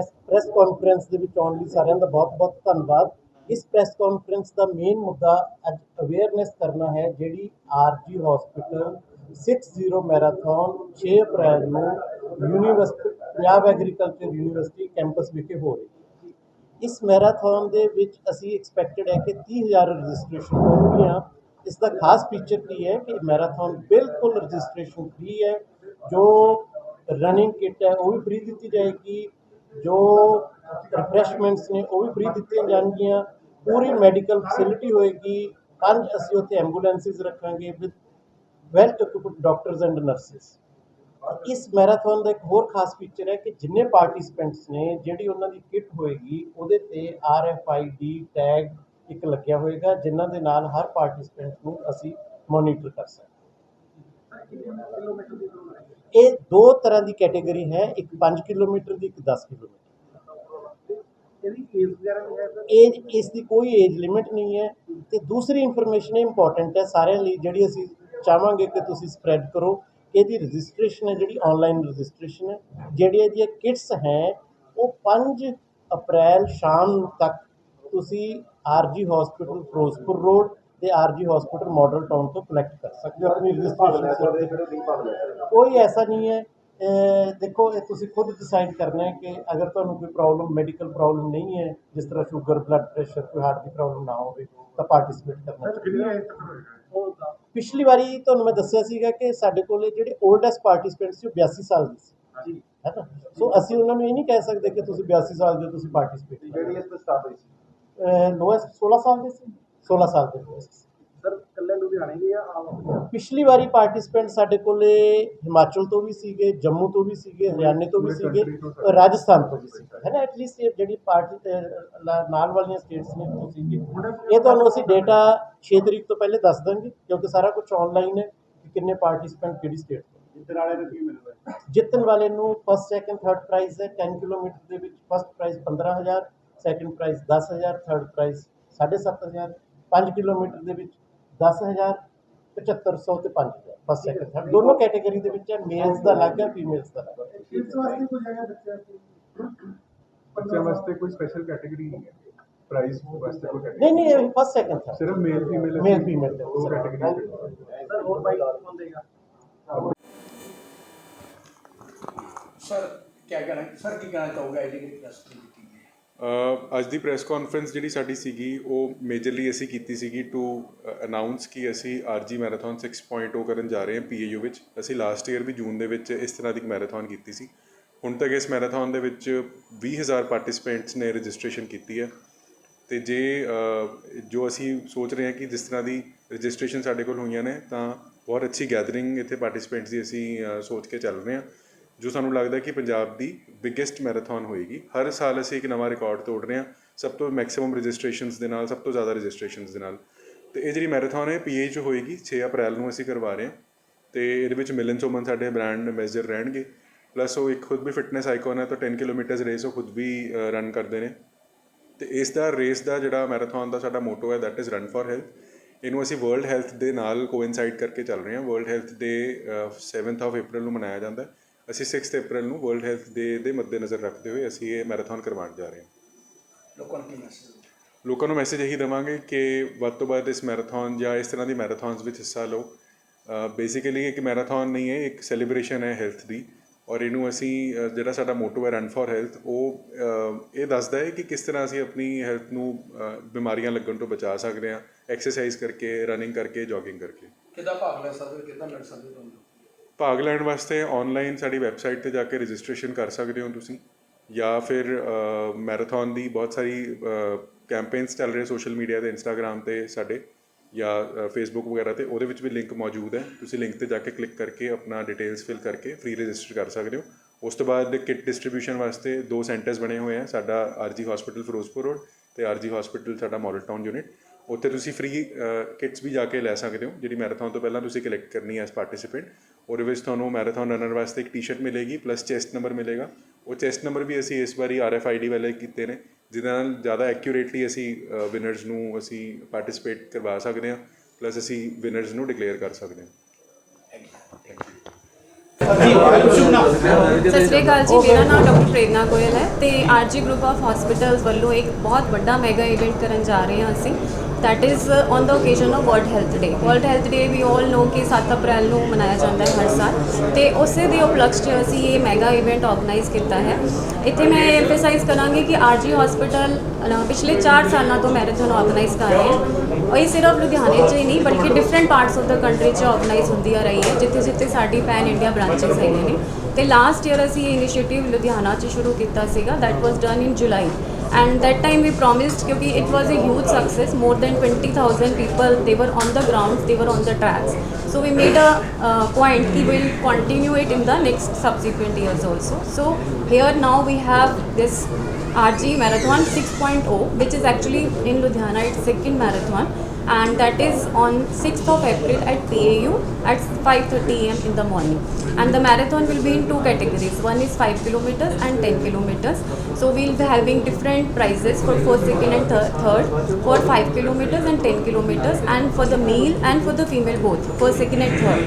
Press conference ਦੇ ਵਿੱਚ ਆਉਣ ਲਈ ਸਾਰਿਆਂ ਦਾ ਬਹੁਤ-ਬਹੁਤ ਧੰਨਵਾਦ। ਇਸ ਪ੍ਰੈਸ ਕਾਨਫਰੰਸ ਦਾ ਮੇਨ ਮੁੱਦਾ ਅੱਜ ਅਵੇਅਰਨੈਸ ਕਰਨਾ ਹੈ, ਜਿਹੜੀ ਆਰਜੀ ਹਸਪੀਟਲ 60 ਮੈਰਾਥਨ 6 ਅਪ੍ਰੈਲ ਨੂੰ university Punjab agriculture university campus ਵਿਖੇ ਹੋ ਰਹੀ ਹੈ। ਇਸ ਮੈਰਾਥਨ ਦੇ ਵਿੱਚ ਅਸੀਂ ਐਕਸਪੈਕਟਡ ਹੈ ਕਿ 30000 ਰਜਿਸਟ੍ਰੇਸ਼ਨ ਹੋਣਗੀਆਂ। ਇਸ ਦਾ ਖਾਸ ਫੀਚਰ ਕੀ ਹੈ ਕਿ ਮੈਰਾਥਨ ਬਿਲਕੁਲ ਰਜਿਸਟ੍ਰੇਸ਼ਨ ਫ੍ਰੀ ਹੈ। ਜੋ ਰਨਿੰਗ ਕਿਟ ਹੈ, ਉਹ ਵੀ ਫ੍ਰੀ ਦਿੱਤੀ ਜਾਏਗੀ। ਜੋ ਰਿਫਰੈਸ਼ਮੈਂਟਸ ਨੇ, ਉਹ ਵੀ ਫ੍ਰੀ ਦਿੱਤੀਆਂ ਜਾਣਗੀਆਂ। ਪੂਰੀ ਮੈਡੀਕਲ ਫੈਸਿਲਿਟੀ ਹੋਏਗੀ। ਪੰਜ ਅਸੀਂ ਉੱਥੇ ਐਂਬੂਲੈਂਸਿਸ ਰੱਖਾਂਗੇ with well equipped doctors and nurses ਇਸ ਮੈਰਾਥਨ ਦਾ ਇੱਕ ਹੋਰ ਖਾਸ ਫੀਚਰ ਹੈ ਕਿ ਜਿੰਨੇ ਪਾਰਟਿਸਪੈਂਟਸ ਨੇ, ਜਿਹੜੀ ਉਹਨਾਂ ਦੀ ਕਿਟ ਹੋਏਗੀ, ਉਹਦੇ ਤੇ R F I D tag ਇੱਕ ਲੱਗਿਆ ਹੋਏਗਾ, ਜਿਨ੍ਹਾਂ ਦੇ ਨਾਲ ਹਰ ਪਾਰਟਿਸਪੈਂਟ ਨੂੰ ਅਸੀਂ ਮੋਨੀਟਰ ਕਰ ਸਕਦੇ ਇਹ ਦੋ ਤਰ੍ਹਾਂ ਦੀ ਕੈਟਾਗਰੀ ਹੈ ਇੱਕ 5 ਕਿਲੋਮੀਟਰ ਦੀ ਇੱਕ 10 ਕਿਲੋਮੀਟਰ ਇਹਦੀ ਏਜ ਇਸ ਦੀ ਕੋਈ ਏਜ ਲਿਮਿਟ ਨਹੀਂ ਹੈ ਤੇ ਦੂਸਰੀ ਇਨਫੋਰਮੇਸ਼ਨ ਇੰਪੋਰਟੈਂਟ ਹੈ ਸਾਰਿਆਂ ਲਈ ਜਿਹੜੀ ਅਸੀਂ ਚਾਹਾਂਗੇ ਕਿ ਤੁਸੀਂ ਸਪਰੈਡ ਕਰੋ। ਇਹਦੀ ਰਜਿਸਟ੍ਰੇਸ਼ਨ ਹੈ ਜਿਹੜੀ ਆਨਲਾਈਨ ਰਜਿਸਟ੍ਰੇਸ਼ਨ ਹੈ। ਜਿਹੜੀ ਇਹਦੀਆਂ ਕਿਟਸ ਹੈ ਉਹ 5 ਅਪ੍ਰੈਲ ਸ਼ਾਮ ਤੱਕ ਤੁਸੀਂ ਆਰਜੀ ਹਸਪੀਟਲ ਫਿਰੋਜ਼ਪੁਰ ਰੋਡ ਤੇ ਆਰਜੀ ਹਸਪੀਟਲ ਮਾਡਲ ਟਾਊਨ ਤੋਂ ਕਲੈਕਟ ਕਰ ਸਕਦੇ ਹੋ ਆਪਣੀ ਰਜਿਸਟ੍ਰੇਸ਼ਨ ਕੋਈ ਐਸਾ ਨਹੀਂ ਹੈ। ਦੇਖੋ ਇਹ ਤੁਸੀਂ ਖੁਦ ਡਿਸਾਈਡ ਕਰਨਾ ਹੈ ਕਿ ਅਗਰ ਤੁਹਾਨੂੰ ਕੋਈ ਪ੍ਰੋਬਲਮ ਮੈਡੀਕਲ ਪ੍ਰੋਬਲਮ ਨਹੀਂ ਹੈ ਜਿਸ ਤਰ੍ਹਾਂ ਸ਼ੂਗਰ ਬਲੱਡ ਪ੍ਰੈਸ਼ਰ ਕੋਈ ਹਾਰਟ ਦੀ ਪ੍ਰੋਬਲਮ ਨਾ ਹੋਵੇ ਤਾਂ ਪਾਰਟਿਸਿਪੇਟ ਕਰਨਾ ਪਿਛਲੀ ਵਾਰੀ ਤੁਹਾਨੂੰ ਮੈਂ ਦੱਸਿਆ ਸੀਗਾ ਕਿ ਸਾਡੇ ਕੋਲੇ ਜਿਹੜੇ 올ਡੈਸਟ ਪਾਰਟਿਸਪੈਂਟ ਸੀ ਉਹ 82 ਸਾਲ ਦੇ ਸੀ। ਜੀ ਹੈ ਨਾ? ਸੋ ਅਸੀਂ ਉਹਨਾਂ ਨੂੰ ਇਹ ਨਹੀਂ ਕਹਿ ਸਕਦੇ ਕਿ ਤੁਸੀਂ 82 ਸਾਲ ਦੇ ਤੁਸੀਂ ਪਾਰਟਿਸਿਪੇਟ ਜਿਹੜੀ ਇਸ ਤੋਂ ਸਟਾਰਟ ਹੋਈ ਸੀ। ਲੋਐਸਟ 16 ਸਾਲ ਦੇ ਸੀ। 16 ਸਾਲ ਦੇ। ਸਰ ਕੱਲੇ ਲੁਧਿਆਣੇ ਦੇ ਆ ਪਿਛਲੀ ਵਾਰੀ ਪਾਰਟਿਸਪੈਂਟ ਸਾਡੇ ਕੋਲੇ ਹਿਮਾਚਲ ਤੋਂ ਵੀ ਸੀਗੇ ਜੰਮੂ ਤੋਂ ਵੀ ਸੀਗੇ ਹਰਿਆਣੇ ਤੋਂ ਵੀ ਸੀਗੇ ਔਰ ਰਾਜਸਥਾਨ ਤੋਂ ਵੀ ਸੀਗੇ। ਹੈ ਨਾ ਐਟਲੀਸਟ ਇਹ ਜਿਹੜੀ ਪਾਰਟੀ ਨਾਲ ਵਾਲੀਆਂ ਸਟੇਟਸ ਨੇ ਉਹ ਸੀਗੇ। ਇਹ ਤੁਹਾਨੂੰ ਅਸੀਂ ਡੇਟਾ 6 ਤਰੀਕ ਤੋਂ ਪਹਿਲੇ ਦੱਸ ਦਾਂਗੇ ਕਿਉਂਕਿ ਸਾਰਾ ਕੁਝ ਆਨਲਾਈਨ ਹੈ ਕਿ ਕਿੰਨੇ ਪਾਰਟਿਸਪੈਂਟ ਕਿਹੜੀ ਸਟੇਟ ਤੋਂ। ਜਿੱਤਣ ਵਾਲੇ ਨੂੰ ਕੀ ਮਿਲਦਾ ਜਿੱਤਣ ਵਾਲੇ ਨੂੰ ਫਸਟ ਸੈਕੰਡ ਥਰਡ ਪ੍ਰਾਈਜ਼ ਹੈ 10 ਕਿਲੋਮੀਟਰ ਦੇ ਵਿੱਚ first prize 15000 second prize 10000 third prize 7500 5 kilometre ਦੇ ਵਿੱਚ 10000 7500 ਤੇ 5000 ਫਸਟ ਸੈਕੰਡ ਥਰਡ ਦੋਨੋਂ ਕੈਟਾਗਰੀ ਦੇ ਵਿੱਚ ਹੈ ਮੇਲਸ ਦਾ ਅਲੱਗ ਹੈ ਫੀਮੇਲਸ ਦਾ ਅਲੱਗ ਹੈ ਇਸ ਵਾਸਤੇ ਕੋਈ ਜਗ੍ਹਾ ਬੱਚਿਆਂ ਦੀ ਬੱਚਿਆਂ ਵਾਸਤੇ ਕੋਈ ਸਪੈਸ਼ਲ ਕੈਟਾਗਰੀ ਪ੍ਰਾਈਸ ਵਾਸਤੇ ਕੋਈ ਨਹੀਂ category? ਨਹੀਂ ਇਹ ਫਸਟ ਸੈਕੰਡ ਥਰਡ ਸਿਰਫ ਮੇਲ ਫੀਮੇਲ Male, female, ਦੋ sir. ਕੈਟਾਗਰੀ ਸਰ ਹੋਰ ਬਾਈਕ ਕੌਣ ਦੇਗਾ सर क्या कहना सर की कहना चाहोगे आई डी प्रेस की मीटिंग में ਅ, ਅੱਜ ਦੀ ਪ੍ਰੈਸ ਕਾਨਫਰੰਸ ਜਿਹੜੀ ਸਾਡੀ ਸੀਗੀ, ਉਹ ਮੇਜਰਲੀ ਅਸੀਂ ਕੀਤੀ ਸੀਗੀ ਟੂ ਅਨਾਉਂਸ ਕਿ ਅਸੀਂ ਆਰਜੀ ਮੈਰਾਥਨ 6.0 ਕਰਨ ਜਾ ਰਹੇ ਹਾਂ ਪੀਏਯੂ ਵਿੱਚ। ਅਸੀਂ ਲਾਸਟ ਈਅਰ ਵੀ ਜੂਨ ਦੇ ਵਿੱਚ ਇਸ ਤਰ੍ਹਾਂ ਦੀ ਇੱਕ ਮੈਰਾਥਨ ਕੀਤੀ ਸੀ। ਹੁਣ ਤੱਕ ਇਸ ਮੈਰਾਥਨ ਦੇ ਵਿੱਚ 20000 ਪਾਰਟਿਸਪੈਂਟਸ ਨੇ ਰਜਿਸਟ੍ਰੇਸ਼ਨ ਕੀਤੀ ਹੈ। ਤੇ ਜੇ ਜੋ ਅਸੀਂ ਸੋਚ ਰਹੇ ਹਾਂ ਕਿ ਜਿਸ ਤਰ੍ਹਾਂ ਦੀ ਰਜਿਸਟ੍ਰੇਸ਼ਨ ਸਾਡੇ ਕੋਲ ਹੋਈਆਂ ਨੇ, ਤਾਂ ਬਹੁਤ ਅੱਛੀ ਗੈਦਰਿੰਗ ਇੱਥੇ ਪਾਰਟਿਸਪੈਂਟਸ ਦੀ ਅਸੀਂ ਸੋਚ ਕੇ ਚੱਲ ਰਹੇ ਹਾਂ। ਜੋ ਸਾਨੂੰ ਲੱਗਦਾ ਕਿ ਪੰਜਾਬ ਦੀ ਬਿਗੇਸਟ ਮੈਰਾਥਨ ਹੋਏਗੀ। ਹਰ ਸਾਲ ਅਸੀਂ ਇੱਕ ਨਵਾਂ ਰਿਕਾਰਡ ਤੋੜ ਰਹੇ ਹਾਂ, ਸਭ ਤੋਂ ਮੈਕਸਿਮਮ ਰਜਿਸਟ੍ਰੇਸ਼ਨਸ ਦੇ ਨਾਲ, ਸਭ ਤੋਂ ਜ਼ਿਆਦਾ ਰਜਿਸਟ੍ਰੇਸ਼ਨਸ ਦੇ ਨਾਲ। ਤੇ ਇਹ ਜਿਹੜੀ ਮੈਰਾਥਨ ਹੈ ਪੀਏ 'ਚ ਹੋਏਗੀ 6 ਅਪ੍ਰੈਲ ਨੂੰ ਅਸੀਂ ਕਰਵਾ ਰਹੇ ਹਾਂ। ਤੇ ਇਹਦੇ ਵਿੱਚ ਮਿਲਨ ਸੋਮਨ ਸਾਡੇ ਬ੍ਰਾਂਡ ਮੈਨੇਜਰ ਰਹਿਣਗੇ। ਪਲੱਸ ਉਹ ਇੱਕ ਖੁਦ ਵੀ ਫਿਟਨੈਸ ਆਈਕਨ ਹੈ, ਤਾਂ 10 ਕਿਲੋਮੀਟਰਸ ਰੇਸ ਉਹ ਖੁਦ ਵੀ ਰਨ ਕਰਦੇ ਨੇ। ਤੇ ਇਸ ਦਾ ਰੇਸ ਦਾ ਜਿਹੜਾ ਮੈਰਾਥਨ ਦਾ ਸਾਡਾ ਮੋਟੋ ਹੈ that is run for health ਇਹਨੂੰ ਅਸੀਂ ਵਰਲਡ ਹੈਲਥ ਦੇ ਨਾਲ ਕੋਇਨਸਾਈਡ ਕਰਕੇ ਚੱਲ ਰਹੇ ਹਾਂ। World health day 7th of April ਨੂੰ ਮਨਾਇਆ ਜਾਂਦਾ ਹੈ। ਅਸੀਂ 6 ਅਪ੍ਰੈਲ ਨੂੰ ਵਰਲਡ ਹੈਲਥ ਡੇ ਦੇ ਮੱਦੇਨਜ਼ਰ ਰੱਖਦੇ ਹੋਏ ਅਸੀਂ ਇਹ ਮੈਰਾਥਨ ਕਰਵਾਉਣ ਜਾ ਰਹੇ ਹਾਂ। ਲੋਕਾਂ ਨੂੰ ਮੈਸੇਜ ਲੋਕਾਂ ਨੂੰ ਮੈਸੇਜ ਇਹੀ ਦਵਾਂਗੇ ਕਿ ਵੱਧ ਤੋਂ ਵੱਧ ਇਸ ਮੈਰਾਥਨ ਜਾਂ ਇਸ ਤਰ੍ਹਾਂ ਦੀ ਮੈਰਾਥਨਸ ਵਿੱਚ ਹਿੱਸਾ ਲਓ। ਬੇਸਿਕਲੀ ਇੱਕ ਮੈਰਾਥਨ ਨਹੀਂ ਹੈ ਇੱਕ ਸੈਲੀਬ੍ਰੇਸ਼ਨ ਹੈ ਹੈਲਥ ਦੀ ਔਰ ਇਹਨੂੰ ਅਸੀਂ ਜਿਹੜਾ ਸਾਡਾ ਮੋਟੋ ਹੈ ਰਨ ਫॉर ਹੈਲਥ ਉਹ ਇਹ ਦੱਸਦਾ ਹੈ ਕਿ ਕਿਸ ਤਰ੍ਹਾਂ ਅਸੀਂ ਆਪਣੀ ਹੈਲਥ ਨੂੰ ਬਿਮਾਰੀਆਂ ਲੱਗਣ ਤੋਂ ਬਚਾ ਸਕਦੇ ਹਾਂ ਐਕਸਰਸਾਈਜ਼ ਕਰਕੇ ਰਨਿੰਗ ਕਰਕੇ ਜੋਗਿੰਗ ਕਰਕੇ। ਕਿਦਾਂ ਭਾਗ ਲੈ ਸਕਦੇ ਕਿਦਾਂ ਲੜ ਸਕਦੇ ਤੁਹਾਨੂੰ? ਭਾਗ ਲੈਣ ਵਾਸਤੇ ਆਨਲਾਈਨ ਸਾਡੀ ਵੈਬਸਾਈਟ ਤੇ ਜਾ ਕੇ ਰਜਿਸਟ੍ਰੇਸ਼ਨ ਕਰ ਸਕਦੇ ਹੋ ਤੁਸੀਂ। ਜਾਂ ਫਿਰ ਮੈਰਾਥਨ ਦੀ ਬਹੁਤ ਸਾਰੀ ਕੈਂਪੇਨਸ ਚੱਲ ਰਹੇ ਸੋਸ਼ਲ ਮੀਡੀਆ ਤੇ ਇੰਸਟਾਗ੍ਰam ਤੇ ਸਾਡੇ ਜਾਂ ਫੇਸਬੁੱਕ ਵਗੈਰਾ ਤੇ, ਉਹਦੇ ਵਿੱਚ ਵੀ ਲਿੰਕ ਮੌਜੂਦ ਹੈ। ਤੁਸੀਂ ਲਿੰਕ ਤੇ ਜਾ ਕੇ ਕਲਿੱਕ ਕਰਕੇ ਆਪਣਾ ਡਿਟੇਲਸ ਫਿਲ ਕਰਕੇ ਫ੍ਰੀ ਰਜਿਸਟਰ ਕਰ ਸਕਦੇ ਹੋ। ਉਸ ਤੋਂ ਬਾਅਦ ਕਿਟ ਡਿਸਟ੍ਰੀਬਿਊਸ਼ਨ ਵਾਸਤੇ ਦੋ ਸੈਂਟਰਸ ਬਣੇ ਹੋਏ ਆ, ਸਾਡਾ ਆਰਜੀ ਹਸਪੀਟਲ ਫਿਰੋਜ਼ਪੁਰ ਰੋਡ ਤੇ ਆਰਜੀ ਹਸਪੀਟਲ ਸਾਡਾ ਮਾਡਲ ਟਾਊਨ ਯੂਨਿਟ ਉੱਥੇ ਤੁਸੀਂ ਫ੍ਰੀ ਕਿਟਸ ਵੀ ਜਾ ਕੇ ਲੈ ਸਕਦੇ ਹੋ, ਜਿਹੜੀ ਮੈਰਾਥਨ ਤੋਂ ਪਹਿਲਾਂ ਤੁਸੀਂ ਕਲੈਕਟ ਕਰਨੀ ਹੈ ਐਸ ਪਾਰਟਿਸਿਪੇਂਟ ਉਹਦੇ ਵਿੱਚ ਤੁਹਾਨੂੰ ਮੈਰਾਥਨ ਰਨਰ ਵਾਸਤੇ ਇੱਕ ਟੀ-ਸ਼ਰਟ ਮਿਲੇਗੀ ਪਲੱਸ ਚੈਸਟ ਨੰਬਰ ਮਿਲੇਗਾ। ਉਹ ਚੈਸਟ ਨੰਬਰ ਵੀ ਅਸੀਂ ਇਸ ਵਾਰੀ ਆਰਐਫਆਈਡੀ ਵਾਲੇ ਕੀਤੇ ਨੇ, ਜਿਹਦੇ ਨਾਲ ਜ਼ਿਆਦਾ ਐਕਿਊਰੇਟਲੀ ਅਸੀਂ ਵਿਨਰਸ ਨੂੰ ਅਸੀਂ ਪਾਰਟਿਸਿਪੇਟ ਕਰਵਾ ਸਕਦੇ ਹਾਂ ਪਲੱਸ ਅਸੀਂ ਵਿਨਰਸ ਨੂੰ ਡਿਕਲੇਅਰ ਕਰ ਸਕਦੇ ਹਾਂ। ਸਤਿ ਸ਼੍ਰੀ ਅਕਾਲ ਜੀ, ਮੇਰਾ ਨਾਮ ਡਾਕਟਰ ਪ੍ਰੇਰਨਾ ਗੋਇਲ ਹੈ ਤੇ ਆਰਜੀ ਗਰੁੱਪ ਆਫ ਹਸਪੀਟਲਸ ਵੱਲੋਂ ਇੱਕ ਬਹੁਤ ਵੱਡਾ ਮੈਗਾ ਇਵੈਂਟ ਕਰਨ ਜਾ ਰਹੇ ਹਾਂ ਅਸੀਂ। That is on the occasion of world health day world health day we all know ਕਿ 7 ਅਪ੍ਰੈਲ ਨੂੰ ਮਨਾਇਆ ਜਾਂਦਾ ਹੈ ਹਰ ਸਾਲ ਤੇ ਉਸੇ ਦੇ ਉਪਲਕਸ਼ 'ਚ ਅਸੀਂ ਇਹ ਮੈਗਾ ਇਵੈਂਟ ਆਰਗੇਨਾਈਜ਼ ਕੀਤਾ ਹੈ ਇੱਥੇ ਮੈਂ ਐਮਫਸਾਈਜ਼ ਕਰਾਂਗੀ ਕਿ ਆਰਜੀ ਹਸਪੀਟਲ ਪਿਛਲੇ 4 ਸਾਲਾਂ ਤੋਂ ਮੈਰਾਥਨ ਆਰਗੇਨਾਈਜ਼ ਕਰ ਰਹੇ ਹੈ ਔਰ ਇਹ ਸਿਰਫ ਲੁਧਿਆਣੇ 'ਚ ਹੀ ਨਹੀਂ ਬਲਕਿ different parts of the country 'ਚ ਆਰਗੇਨਾਈਜ਼ ਹੁੰਦੀ ਆ ਰਹੀ ਹੈ ਜਿੱਥੇ ਜਿੱਥੇ ਸਾਡੀ ਪੈਨ ਇੰਡੀਆ ਬ੍ਰਾਂਚਸ ਹੈਗੇ ਨੇ ਤੇ ਲਾਸਟ ਈਅਰ ਅਸੀਂ ਇਹ ਇਨੀਸ਼ੀਏਟਿਵ ਲੁਧਿਆਣਾ 'ਚ ਸ਼ੁਰੂ ਕੀਤਾ ਸੀਗਾ that was done in July and that time we promised क्योंकि it was a huge success more than 20000 people they were on the ground they were on the tracks so we made a uh, point कि we'll continue it in the next subsequent years also so here now we have this RG marathon 6.0 which is actually in Ludhiana it's second marathon And that is on 6th of April at PAU at 5:30 am in the morning and the marathon will be in two categories one is 5 kilometers and 10 kilometers so we'll be having different prizes for first second and third, third for 5 kilometers and 10 kilometers and for the male and for the female both first second and third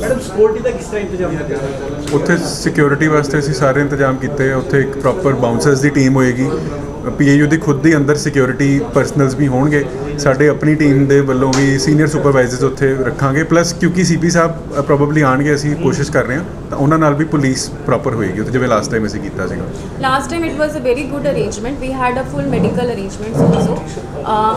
madam security ਦਾ ਕਿਸ ਤਰ੍ਹਾਂ ਇੰਤਜ਼ਾਮ ਕੀਤਾ ਉੱਥੇ security ਵਾਸਤੇ ਅਸੀਂ ਸਾਰੇ ਇੰਤਜ਼ਾਮ ਕੀਤੇ ਆ ਉੱਥੇ ਇੱਕ ਪ੍ਰੋਪਰ ਬਾਉਂਸਰਸ ਦੀ ਟੀਮ ਹੋਏਗੀ ਪੀਏਯੂ ਦੀ ਖੁਦ ਦੀ ਅੰਦਰ ਸਿਕਿਉਰਿਟੀ ਪਰਸਨਲਸ ਵੀ ਹੋਣਗੇ ਸਾਡੇ ਆਪਣੀ ਟੀਮ ਦੇ ਵੱਲੋਂ ਵੀ ਸੀਨੀਅਰ ਸੁਪਰਵਾਈਜ਼ਰਸ ਉੱਥੇ ਰੱਖਾਂਗੇ ਪਲੱਸ ਕਿਉਂਕਿ ਸੀਪੀ ਸਾਹਿਬ ਪ੍ਰੋਬਬਲੀ ਆਣਗੇ ਅਸੀਂ ਕੋਸ਼ਿਸ਼ ਕਰ ਰਹੇ ਹਾਂ ਤਾਂ ਉਹਨਾਂ ਨਾਲ ਵੀ ਪੁਲਿਸ ਪ੍ਰੋਪਰ ਹੋਏਗੀ ਉੱਥੇ ਜਿਵੇਂ ਲਾਸਟ ਟਾਈਮ ਅਸੀਂ ਕੀਤਾ ਸੀਗਾ last time it was a very good arrangement we had a full medical arrangements also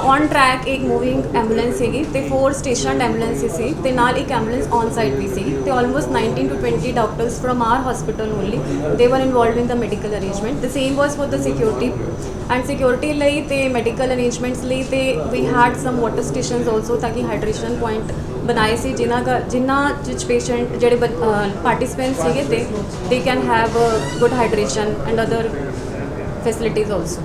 on track ਇੱਕ ਮੂਵਿੰਗ ਐਂਬੂਲੈਂਸ ਸੀਗੀ ਤੇ ਫੋਰ ਸਟੇਸ਼ਨਡ ਐਂਬੂਲੈਂਸ ਸੀ ਤੇ ਨਾਲ ਇੱਕ ਐਂਬੂਲੈਂਸ ਔਨ ਸਾਈਟ ਵੀ ਸੀ ਤੇ almost 19 to 20 doctors from our hospital only they were involved in the medical arrangement the same was for the security and security ਲਈ ਤੇ ਮੈਡੀਕਲ ਅਰੇਂਜਮੈਂਟਸ ਲਈ ਤੇ we had some water stations also ਤਾਂ ਕਿ hydration point ਬਣਾਏ ਸੀ ਜਿਨ੍ਹਾਂ ਜਿਨ੍ਹਾਂ ਵਿੱਚ ਪੇਸ਼ੈਂਟ ਜਿਹੜੇ ਪਾਰਟਿਸਪੈਂਟ ਸੀਗੇ ਤੇ they can have good hydration and other facilities also